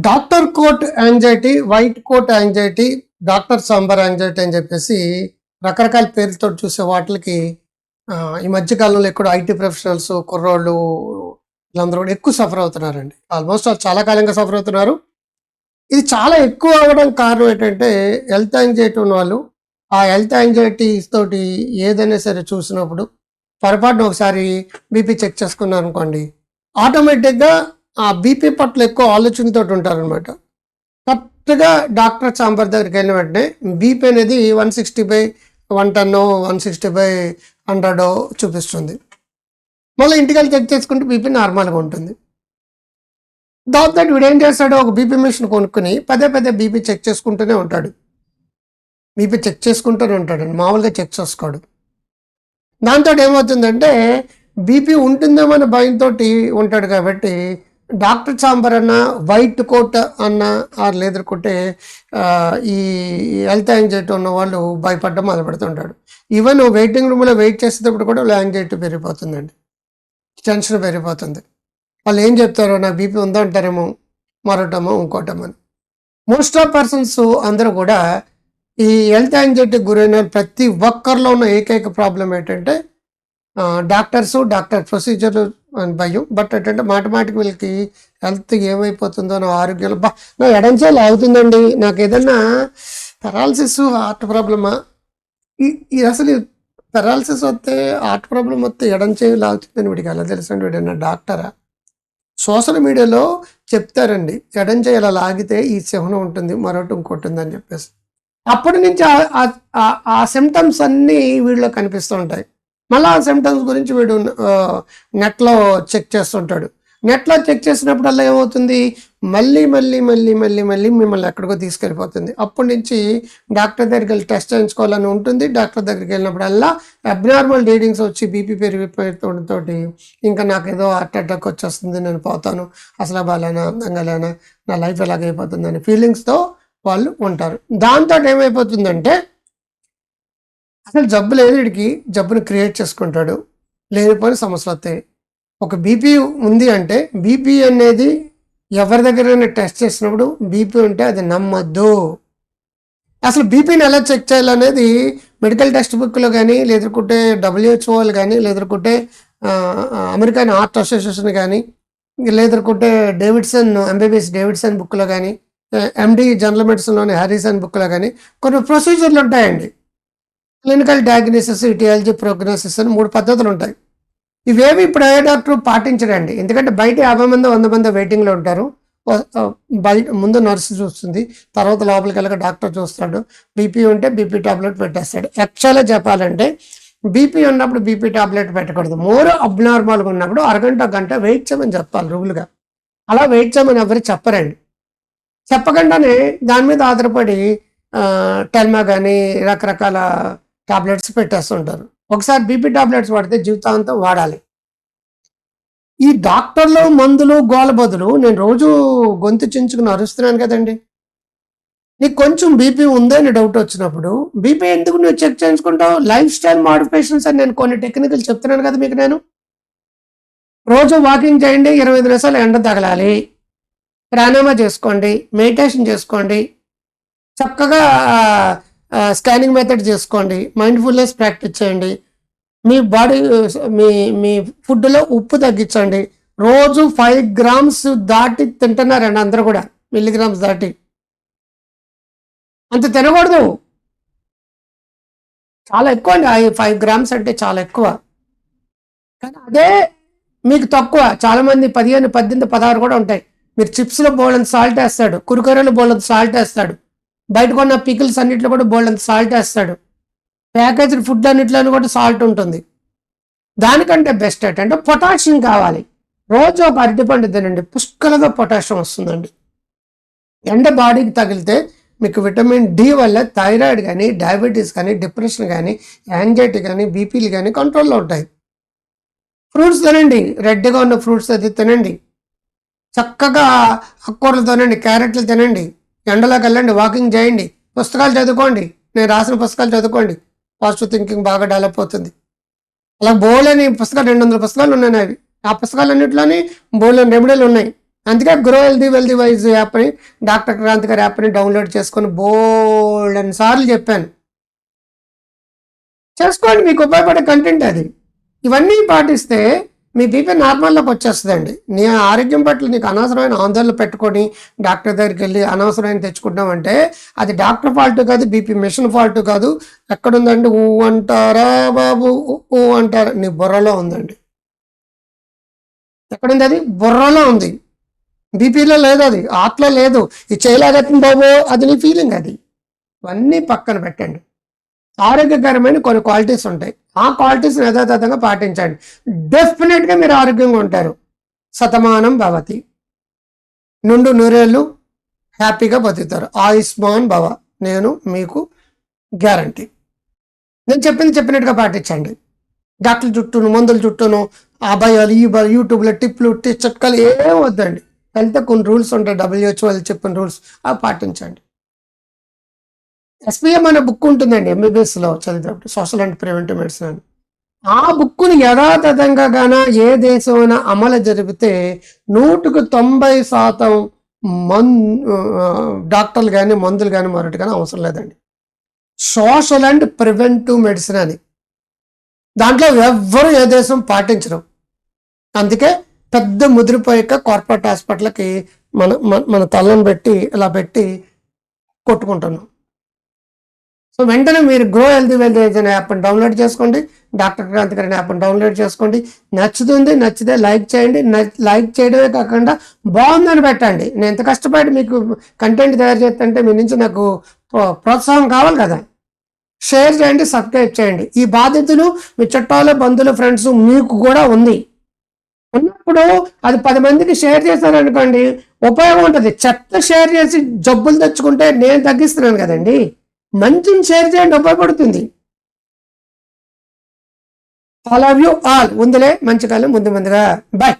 Doctor coat anxiety white coat anxiety doctor chamber anxiety అని చెప్పేసి రకరకాల పేర్లతో చూసే వాటికి ఈ మధ్యకాలంలో ఎక్కువ ఐటీ ప్రొఫెషనల్స్ కుర్రోళ్ళు వీళ్ళందరూ కూడా ఎక్కువ సఫర్ అవుతున్నారండి. ఆల్మోస్ట్ చాలా కాలంగా సఫర్ అవుతున్నారు. ఇది చాలా ఎక్కువ అవ్వడం కారణం ఏంటంటే హెల్త్ యాంగ్జైటీ ఉన్న వాళ్ళు ఆ హెల్త్ యాంగ్జైటీస్ తోటి ఏదైనా సరే చూసినప్పుడు పొరపాటున ఒకసారి బీపీ చెక్ చేసుకున్నారు అనుకోండి ఆటోమేటిక్గా ఆ బీపీ పట్ల ఎక్కువ ఆలోచనతో ఉంటారనమాట కరెక్ట్గా డాక్టర్ చాంబర్ దగ్గరికి వెళ్ళిన వెంటనే బీపీ అనేది one sixty by one ten one sixty by hundred చూపిస్తుంది. మళ్ళీ ఇంటికి వెళ్ళి చెక్ చేసుకుంటే బీపీ నార్మల్గా ఉంటుంది. దాంతో వీడు ఏం చేస్తాడు ఒక బీపీ మిషన్ కొనుక్కుని పదే పదే బీపీ చెక్ చేసుకుంటూనే ఉంటాడు. బీపీ చెక్ చేసుకుంటూనే ఉంటాడు. మామూలుగా చెక్ చేసుకోడు. దాంతో ఏమవుతుందంటే బీపీ ఉంటుందేమో అనే భయంతో ఉంటాడు కాబట్టి డాక్టర్ చాంబర్ అన్న వైట్ కోట్ అన్న ఆర్ లేదనుకుంటే ఈ హెల్త్ యాంగ్జైటీ ఉన్న వాళ్ళు భయపడడం మొదలు పెడుతుంటాడు ఈవెన్ వెయిటింగ్ రూమ్లో వెయిట్ చేసేటప్పుడు కూడా యాంగ్జైటీ పెరిగిపోతుందండి. టెన్షన్ పెరిగిపోతుంది. వాళ్ళు ఏం చెప్తారో నాకు బీపీ ఉందంటారేమో అంటారేమో మరొకటమో ఇంకోటమో అని. మోస్ట్ ఆఫ్ పర్సన్స్ అందరూ కూడా ఈ హెల్త్ యాంగ్జైటీ గురైన ప్రతి ఒక్కరిలో ఉన్న ఏకైక ప్రాబ్లం ఏంటంటే డాక్టర్స్ డాక్టర్ ప్రొసీజర్లు అని భయం. బట్ ఏంటంటే మాటమాటికి వీళ్ళకి హెల్త్ ఏమైపోతుందో నా ఆరోగ్యాలు బా నా ఎడంచేలు అవుతుందండి నాకు ఏదన్నా పెరాలసిస్ హార్ట్ ప్రాబ్లమా ఈ- అసలు పెరాలసిస్ వస్తే హార్ట్ ప్రాబ్లం వస్తే ఎడంచేయి లాగుతుందని వీడికి ఎలా తెలుసండి వీడన్నా డాక్టరా సోషల్ మీడియాలో చెప్తారండి. ఎడం ఇలా లాగితే ఈ శవనం ఉంటుంది మరొకటి ఇంకోటి ఉందని చెప్పేసి. అప్పటి నుంచి ఆ- ఆ సిమ్టమ్స్ అన్నీ వీళ్ళలో కనిపిస్తూ ఉంటాయి. మళ్ళీ ఆ సిమ్టమ్స్ గురించి వీడు నెట్లో చెక్ చేస్తుంటాడు. నెట్లో చెక్ చేసినప్పుడల్లా ఏమవుతుంది? మళ్ళీ మళ్ళీ మళ్ళీ మళ్ళీ మళ్ళీ మిమ్మల్ని ఎక్కడికో తీసుకెళ్ళిపోతుంది. అప్పటి నుంచి డాక్టర్ దగ్గరికి వెళ్ళి టెస్ట్ చేయించుకోవాలని ఉంటుంది. డాక్టర్ దగ్గరికి వెళ్ళినప్పుడల్లా అబ్నార్మల్ రీడింగ్స్ వచ్చి బీపీ పెరిగిపోయడంతో ఇంకా నాకు ఏదో హార్ట్ అటాక్ వచ్చేస్తుంది నేను పోతాను. అసలు బాగాలేనా అందంగా లేనా? నా లైఫ్ ఎలాగైపోతుంది అనే ఫీలింగ్స్తో వాళ్ళు ఉంటారు. దాంతో ఏమైపోతుందంటే అసలు జబ్బు లేదు వీడికి. జబ్బును క్రియేట్ చేసుకుంటాడు. లేనిపోయిన సమస్యలు వస్తాయి ఒక బీపీ ఉంది అంటే బీపీ అనేది ఎవరి దగ్గరైనా టెస్ట్ చేసినప్పుడు బీపీ ఉంటే అది నమ్మద్దు. అసలు బీపీని ఎలా చెక్ చేయాలనేది మెడికల్ టెక్స్ట్ బుక్లో కానీ లేదుకుంటే డబ్ల్యూహెచ్ఓలు కానీ లేదుకుంటే అమెరికన్ హార్ట్ అసోసియేషన్ కానీ లేదనుకుంటే డేవిడ్సన్ ఎంబీబీఎస్ డేవిడ్సన్ బుక్లో కానీ ఎండి జనరల్ మెడిసిన్లోని హ్యారిసన్ బుక్లో కానీ కొన్ని ప్రొసీజర్లు ఉంటాయండి. క్లినికల్ డయాగ్నోసిస్ ఇటియాలజీ ప్రోగ్నోసిస్ అని మూడు పద్ధతులు ఉంటాయి. ఇవేవి ఇప్పుడు ఏ డాక్టర్ పాటించడండి ఎందుకంటే బయట యాభై మంది వంద మంది వెయిటింగ్లో ఉంటారు. బయట ముందు నర్సు చూస్తుంది తర్వాత లోపలికి వెళ్ళక డాక్టర్ చూస్తాడు. బీపీ ఉంటే బీపీ టాబ్లెట్ పెట్టేస్తాడు. యాక్చువల్గా చెప్పాలంటే బీపీ ఉన్నప్పుడు బీపీ టాబ్లెట్ పెట్టకూడదు. మోర్ అబ్నార్మల్గా ఉన్నప్పుడు అరగంట గంట వెయిట్ చేయమని చెప్పాలి రూల్గా అలా వెయిట్ చేయమని ఎవరు చెప్పరండి. చెప్పకుండానే దాని మీద ఆధారపడి టెల్మా కానీ రకరకాల టాబ్లెట్స్ పెట్టేస్తుంటారు. ఒకసారి బీపీ టాబ్లెట్స్ వాడితే జీవితాంతం వాడాలి. ఈ డాక్టర్లు మందులు గోల బదులు నేను రోజు గొంతు చించుకుని అరుస్తున్నాను కదండి. నీకు కొంచెం బీపీ ఉందని డౌట్ వచ్చినప్పుడు బీపీ ఎందుకు నువ్వు చెక్ చేయించుకుంటావు? లైఫ్ స్టైల్ మాడిఫికేషన్స్ అని నేను కొన్ని టెక్నికల్ చెప్తున్నాను కదా మీకు నేను. రోజు వాకింగ్ చేయండి ఇరవై ఐదు నిమిషాలు ఎండ తగలాలి. ప్రాణామా చేసుకోండి మెడిటేషన్ చేసుకోండి. చక్కగా స్కానింగ్ మెథడ్ చేసుకోండి. మైండ్ఫుల్నెస్ ప్రాక్టీస్ చేయండి. మీ బాడీ మీ మీ ఫుడ్లో ఉప్పు తగ్గించండి. రోజు ఫైవ్ గ్రామ్స్ దాటి తింటున్నారండి అందరూ కూడా. మిల్లీగ్రామ్స్ దాటి. అంత తినకూడదు. చాలా ఎక్కువ అండి. ఫైవ్ గ్రామ్స్ అంటే చాలా ఎక్కువ. కానీ అదే మీకు తక్కువ. చాలామంది పదిహేను పద్దెనిమిది పదహారు కూడా ఉంటాయి. మీరు చిప్స్లో బోల్డ్ సాల్ట్ వేస్తాడు. కురుకరలో బోల్డ్ సాల్ట్ వేస్తాడు. బయట కొన్న పికిల్స్ అన్నిట్లో కూడా బోల్డ్ సాల్ట్ వేస్తాడు. ప్యాకేజ్డ్ ఫుడ్ అన్నిట్లోనూ కూడా సాల్ట్ ఉంటుంది. దానికంటే బెస్ట్ ఏంటంటే పొటాషియం కావాలి. రోజు ఒక అరటిపండు తినండి పుష్కలగా పొటాషియం వస్తుందండి. ఎండ బాడీకి తగిలితే మీకు విటమిన్ డి వల్ల థైరాయిడ్ కానీ డయాబెటీస్ కానీ డిప్రెషన్ కానీ యాంగ్జైటీ కానీ బీపీలు కానీ కంట్రోల్లో ఉంటాయి. ఫ్రూట్స్ తినండి రెడ్గా ఉన్న ఫ్రూట్స్ అది తినండి. చక్కగా అక్కూరలు తినండి క్యారెట్లు తినండి. ఎండలోకి వెళ్ళండి వాకింగ్ చేయండి పుస్తకాలు చదువుకోండి నేను రాసిన పుస్తకాలు చదువుకోండి. పాజిటివ్ థింకింగ్ బాగా డెవలప్ అవుతుంది. అలా బోలేని పుస్తకాలు రెండు వందల పుస్తకాలు ఉన్నాయి అవి ఆ పుస్తకాలన్నింటిలోని బోలేని రెమెడీలు ఉన్నాయి. అందుకే గ్రో హెల్దీ వెల్దీ వైజ్ యాప్ని డాక్టర్ క్రాంతి గారి యాప్ని డౌన్లోడ్ చేసుకొని బోల్డ్ అని సార్లు చెప్పాను. చేసుకోండి మీకు ఉపయోగపడే కంటెంట్ అది. ఇవన్నీ పాటిస్తే మీ బీపీ నార్మల్లోకి వచ్చేస్తుందండి. నీ ఆరోగ్యం పట్ల నీకు అనవసరమైన ఆందోళన పెట్టుకొని డాక్టర్ దగ్గరికి వెళ్ళి అనవసరమైన తెచ్చుకుంటామంటే అది డాక్టర్ ఫాల్ట్ కాదు బీపీ మిషన్ ఫాల్ట్ కాదు. ఎక్కడుందండి? ఊ అంటారా బాబు? ఊ, అంటారా? నీ బుర్రలో ఉందండి. ఎక్కడుంది అది? బుర్రలో ఉంది. బీపీలో లేదు అది. ఆత్లో లేదు. ఇది చేయలేగతుంది బాబు. అది నీ ఫీలింగ్ అది. ఇవన్నీ పక్కన పెట్టండి. ఆరోగ్యకరమైన కొన్ని క్వాలిటీస్ ఉంటాయి. ఆ క్వాలిటీస్ యథాతథంగా పాటించండి. డెఫినెట్గా మీరు ఆరోగ్యంగా ఉంటారు. శతమానం భవతి. నుండు నూరేళ్ళు హ్యాపీగా బతుకుతారు. ఆయుష్మాన్ భవ. నేను మీకు గ్యారంటీ నేను చెప్పింది చెప్పినట్టుగా పాటించండి. డాక్టర్ చుట్టూను మందుల చుట్టూను అభయాలు ఈ యూట్యూబ్లో టిప్లు టి- చిట్కాలు ఏం వద్దండి. హెల్త్ కొన్ని రూల్స్ ఉంటాయి. డబ్ల్యూహెచ్ఓ వాళ్ళు చెప్పిన రూల్స్ అవి పాటించండి. ఎస్పిఎం అనే బుక్ ఉంటుందండి ఎంబీబీఎస్లో చదివినప్పుడు చదివేటప్పుడు సోషల్ అండ్ ప్రివెంటివ్ మెడిసిన్ అని. ఆ బుక్కుని యథాతథంగా గాన ఏ దేశమైనా అమలు జరిపితే నూటుకు తొంభై శాతం మన్ డాక్టర్లు కానీ మందులు కానీ మరొకటి కానీ అవసరం లేదండి. సోషల్ అండ్ ప్రివెంటివ్ మెడిసిన్ అని. దాంట్లో ఎవ్వరు ఏ దేశం పాటించరు. అందుకే పెద్ద ముదిరిపోయాక కార్పొరేట్ హాస్పిటల్కి మన మన- మన తలను పెట్టి ఇలా పెట్టి కొట్టుకుంటున్నాం. సో వెంటనే మీరు గ్రో హెల్దీ వెల్తేజ్ అనే యాప్ని డౌన్లోడ్ చేసుకోండి. డాక్టర్ క్రాంతి గారి యాప్ని డౌన్లోడ్ చేసుకోండి. నచ్చుతుంది నచ్చితే లైక్ చేయండి. లైక్ చేయడమే కాకుండా బాగుందని పెట్టండి. నేను ఎంత కష్టపడి మీకు కంటెంట్ తయారు చేస్తుంటే మీ నుంచి నాకు ప్రోత్సాహం కావాలి కదా. షేర్ చేయండి సబ్స్క్రైబ్ చేయండి. ఈ బాధ్యతలు మీ చుట్టాలు బంధువులు ఫ్రెండ్స్ మీకు కూడా ఉంది. ఉన్నప్పుడు అది పది మందికి షేర్ చేశారనుకోండి ఉపయోగం ఉంటుంది. చెత్త షేర్ చేసి జబ్బులు తెచ్చుకుంటే నేను తగ్గిస్తున్నాను కదండి. మంచిని షేర్ చేయండి ఉపయోగపడుతుంది ఆల్ ఆఫ్ యూ ఆల్ ఉందిలే మంచి కాలం ముందు ముందుగా. బాయ్